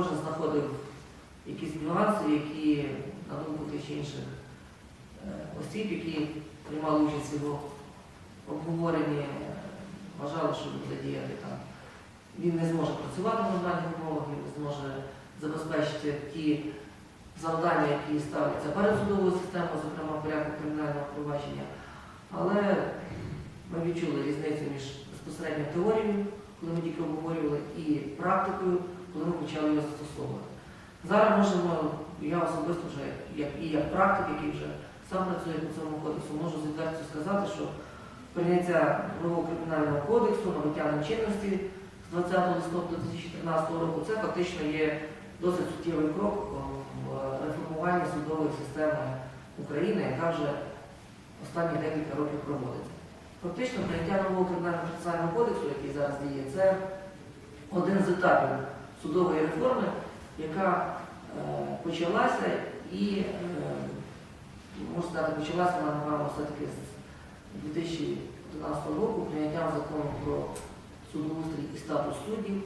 кожен знаходив якісь нюанси, які, на думку тих чи інших е, осіб, які приймали участь в його обговоренні, е, вважали, що буде діяти там. Він не зможе працювати в нормальних умовах, він не зможе забезпечити ті завдання, які ставляться перед судовою системою, зокрема в порядку кримінального провадження. Але ми відчули різницю між безпосередньо теорією, коли ми тільки обговорювали, і практикою, коли ми почали його застосовувати. Зараз можемо, я особисто вже, як, і як практик, який вже сам працює по цьому кодексу, можу з відвертістю сказати, що прийняття нового кримінального кодексу, набуття чинності з 20 листопада 2013 року, це фактично є досить суттєвий крок в реформуванні судової системи України, яка вже останні декілька років проводиться. Фактично, прийняття нового кримінального процесуального кодексу, який зараз діє, це один з етапів судової реформи, яка е, почалася і, е, можна сказати, почалася вона, напевно, все-таки з 2011 року прийняттям закону про судоустрій і статус суддів.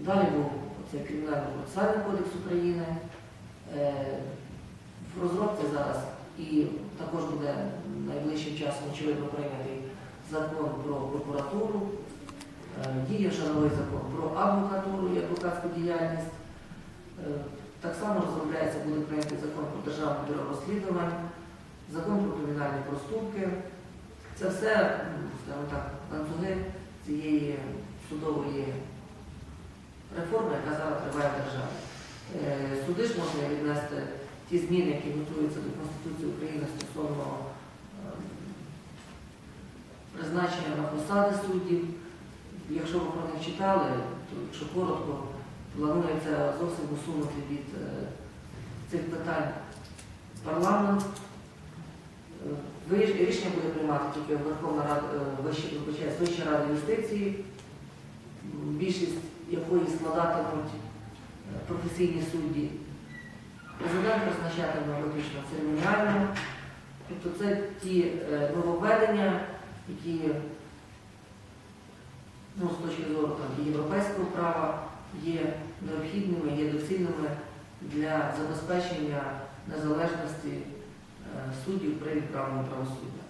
Далі був це Кримінальний процесуальний кодекс України. Е, В розробці зараз і також буде найближчим часом, очевидно, прийнятий закон про прокуратуру, діє вже новий закон про адвокатуру і адвокатську діяльність. Е, Так само розробляється, буде прийнятий закон про державне бюро розслідувань, закон про кримінальні проступки. Це все, скажімо так, ланцюги цієї судової реформи, яка зараз триває в державі. Е, Суди ж можна віднести ті зміни, які готуються до Конституції України стосовно е, призначення на посади суддів. Якщо ви про них читали, то якщо коротко, планується зовсім усунути від е, цих питань парламент. Е, Рішення буде приймати тільки Верховна Рада, е, Вища, Рада юстиції, більшість якої складатимуть професійні судді. Президент призначатиме виключно церемоніально. Тобто це ті нововведення, які ну, з точки зору там, європейського права є необхідними, є доцільними для забезпечення незалежності е, суддів при відправленні правосуддя.